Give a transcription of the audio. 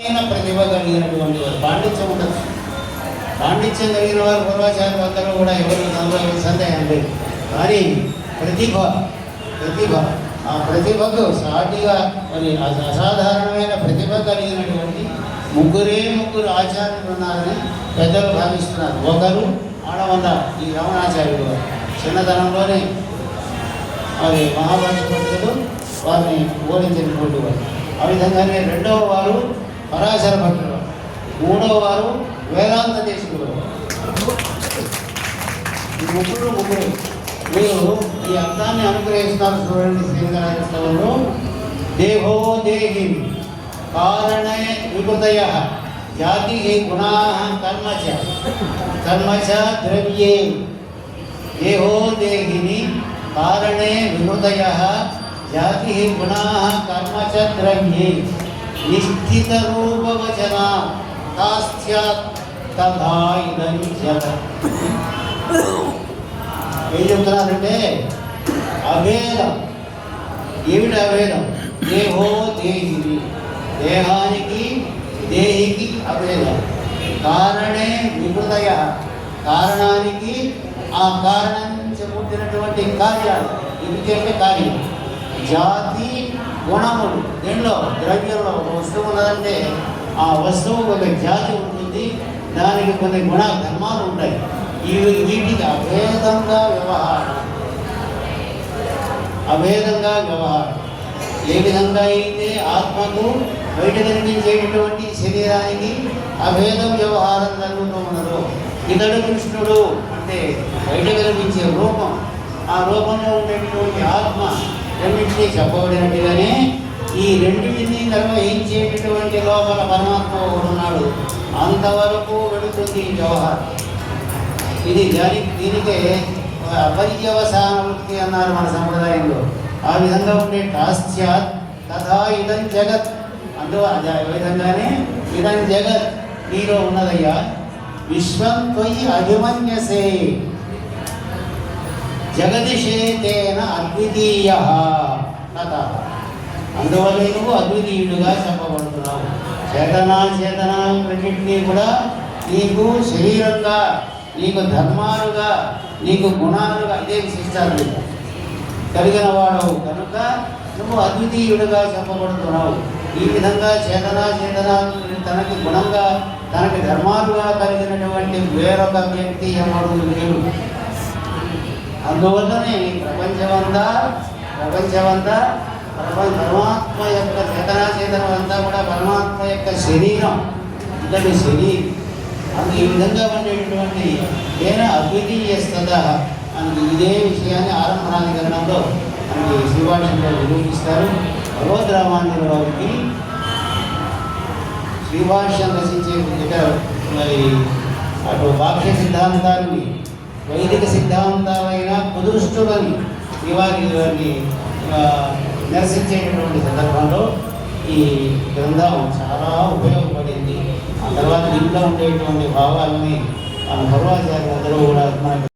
ప్రతిభ కలిగినటువంటి వారు పాండిత్యం ఉండొచ్చు పాండిత్యం కలిగిన వారు పూర్వాచార్యులు అందరూ కూడా ఎవరు దానిలో సందేహం లేదు. కానీ ప్రతిభ ప్రతిభ ఆ ప్రతిభకు సాటిగా మరి అసాధారణమైన ప్రతిభ కలిగినటువంటి ముగ్గురే ముగ్గురు ఆచార్యులు ఉన్నారని పెద్దలు భావిస్తున్నారు. ఒకరు ఆడవంద ఈ రమణాచార్యులు వారు. చిన్నతనంలోనే మరి మహాభారత భక్తులు వారిని ఓడించినటువంటి వారు. ఆ విధంగానే రెండవ వారు పరాశర భక్తులు మూడవ వారు వేదాంత దేశుడు ఈ ముగ్గురు ముగ్గురు. మీరు ఈ అర్థాన్ని అనుగ్రహిస్తున్నారు చూడండి శ్రీకరాజస్వామిలో దేహో దేహి కారణే వికృతయ జాతి గుణా కర్మ చ కర్మ చ ద్రవ్యే. దేహో దేహిని కారణే విహృదయ జాతి గుణా కర్మ చ ద్రవ్యే. నిశ్చిత రూపవచన తాస్యాత్ తథా ఇదం జగత్ ఏం చెప్తున్నారంటే అభేదం ఏమిటి అభేదం దేహో దేహిని. దేహానికి దేహికి అభేదం కారణే వికృతయ. కారణానికి ఆ కారణం నుంచి పుట్టినటువంటి కార్యాలు. ఇది అంటే కార్యం? జాతి గుణములు దీనిలో? ద్రవ్యంలో. ఒక వస్తువు ఉన్నదంటే ఆ వస్తువు ఒక జాతి ఉంటుంది. దానికి కొన్ని గుణ ధర్మాలు ఉంటాయి. ఇవి వీటికి అభేదంగా వ్యవహారం. అభేదంగా వ్యవహారం. ఏ విధంగా అయితే ఆత్మకు బయట కనిపించేటటువంటి శరీరానికి అభేదం వ్యవహారం జరుగుతూ ఉన్నదో ఇతడు కృష్ణుడు అంటే బయట కనిపించే రూపం. ఆ రూపంలో ఉండేటటువంటి ఆత్మ రెండింటినీ చెప్పబడినట్టుగానే ఈ రెండింటినీ నిర్వహించేటటువంటి లోపల పరమాత్మ ఉన్నాడు. అంతవరకు వెళుతుంది ఈ ఇది దాని దీనికే అపర్యవసాన వృత్తి అన్నారు మన సంప్రదాయంలో. ఆ విధంగా ఉండే టాస్యాత్ తథా ఇదం జగత్. అందు ఆ విధంగానే ఇదం జగత్ నీలో ఉన్నదయ్యా. విశ్వం తొయ్యి అభిమన్యసే. జగదిశేతేన అద్వితీయ. అందువల్ల నువ్వు అద్వితీయుడుగా చెప్పబడుతున్నావు. చేతనా చేతనా ప్రకృతిని కూడా నీకు శరీరంగా నీకు ధర్మాలుగా నీకు గుణాలుగా ఇదే విశిష్టాలు కలిగిన వాడవు కనుక నువ్వు అద్వితీయుడుగా చెప్పబడుతున్నావు. ఈ విధంగా చేతనా చేతనా తనకి గుణంగా తనకి ధర్మాలుగా కలిగినటువంటి వేరొక వ్యక్తి ఎవడు లేడు. అందువల్లనే ప్రపంచమంతా ప్రపంచమంతా పరమ- పరమాత్మ యొక్క చేతనాచేతనం అంతా కూడా పరమాత్మ యొక్క శరీరం. ఇతని శరీరం. అందుకు ఈ విధంగా ఉండేటటువంటి నేను అద్వితీయ స్థత అని ఇదే విషయాన్ని ఆరంభాధికరణంలో మనకి శ్రీవాణిలో నిరూపిస్తారు భగవద్ రామానుజుల వారికి శ్రీభాష్యం రచించే మరి అటు వాక్య సిద్ధాంతాలని వైదిక సిద్ధాంతాలైన కుదురుష్టులని శ్రీవారి గారిని నిరసించేటటువంటి సందర్భంలో ఈ గ్రంథం చాలా ఉపయోగపడింది. ఆ తర్వాత ఇంట్లో ఉండేటువంటి భావాలని మన పూర్వాచార్యులందరూ కూడా మనకి